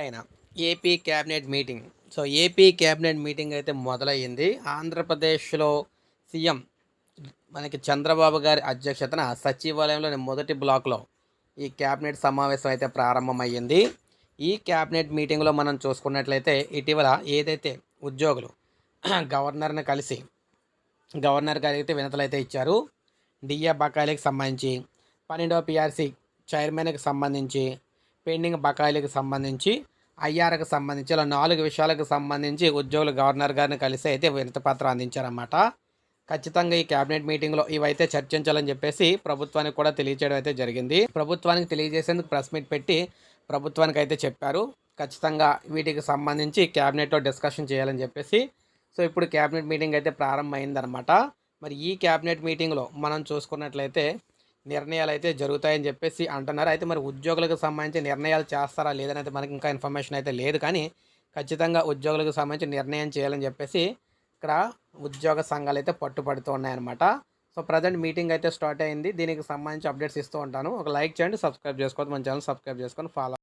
మొదలైన AP cabinet meeting so AP cabinet meeting అయితే మొదలయ్యింది. ఆంధ్రప్రదేశ్లో సీఎం మనకి చంద్రబాబు గారి అధ్యక్షతన సచివాలయంలోని మొదటి బ్లాక్లో ఈ క్యాబినెట్ సమావేశం అయితే ప్రారంభమయ్యింది. ఈ క్యాబినెట్ మీటింగ్లో మనం చూసుకున్నట్లయితే ఇటీవల ఏదైతే ఉద్యోగులు గవర్నర్ని కలిసి గవర్నర్ గారికి అయితే వినతులు అయితే ఇచ్చారు. డిఏ బకాయిలకు సంబంధించి పన్నెండవ పిఆర్సీ చైర్మన్కి సంబంధించి పెండింగ్ బకాయిలకు సంబంధించి ఐఆర్కు సంబంధించి ఇలా నాలుగు విషయాలకు సంబంధించి ఉద్యోగులు గవర్నర్ గారిని కలిసి అయితే వినతిపత్రం అందించారన్నమాట. ఖచ్చితంగా ఈ కేబినెట్ మీటింగ్లో ఇవైతే చర్చించాలని చెప్పేసి ప్రభుత్వానికి కూడా తెలియజేయడం అయితే జరిగింది. ప్రభుత్వానికి తెలియజేసేందుకు ప్రెస్ మీట్ పెట్టి ప్రభుత్వానికి అయితే చెప్పారు. ఖచ్చితంగా వీటికి సంబంధించి క్యాబినెట్లో డిస్కషన్ చేయాలని చెప్పేసి. సో ఇప్పుడు క్యాబినెట్ మీటింగ్ అయితే ప్రారంభమైందనమాట మరి ఈ క్యాబినెట్ మీటింగ్లో మనం చూసుకున్నట్లయితే నిర్ణయాలు అయితే జరుగుతాయని చెప్పేసి అంటున్నారు. అయితే మరి ఉద్యోగులకు సంబంధించి నిర్ణయాలు చేస్తారా లేదనైతే మనకి ఇంకా ఇన్ఫర్మేషన్ అయితే లేదు. కానీ ఖచ్చితంగా ఉద్యోగులకు సంబంధించి నిర్ణయం చేయాలని చెప్పేసి ఇక్కడ ఉద్యోగ సంఘాలు అయితే పట్టుపడుతూ ఉన్నాయన్నమాట. సో ప్రజెంట్ మీటింగ్ అయితే స్టార్ట్ అయింది. దీనికి సంబంధించి అప్డేట్స్ ఇస్తూ ఉంటాను. ఒక లైక్ చేయండి సబ్స్క్రైబ్ చేసుకోవద్దు. మన ఛానల్ సబ్స్క్రైబ్ చేసుకొని ఫాలో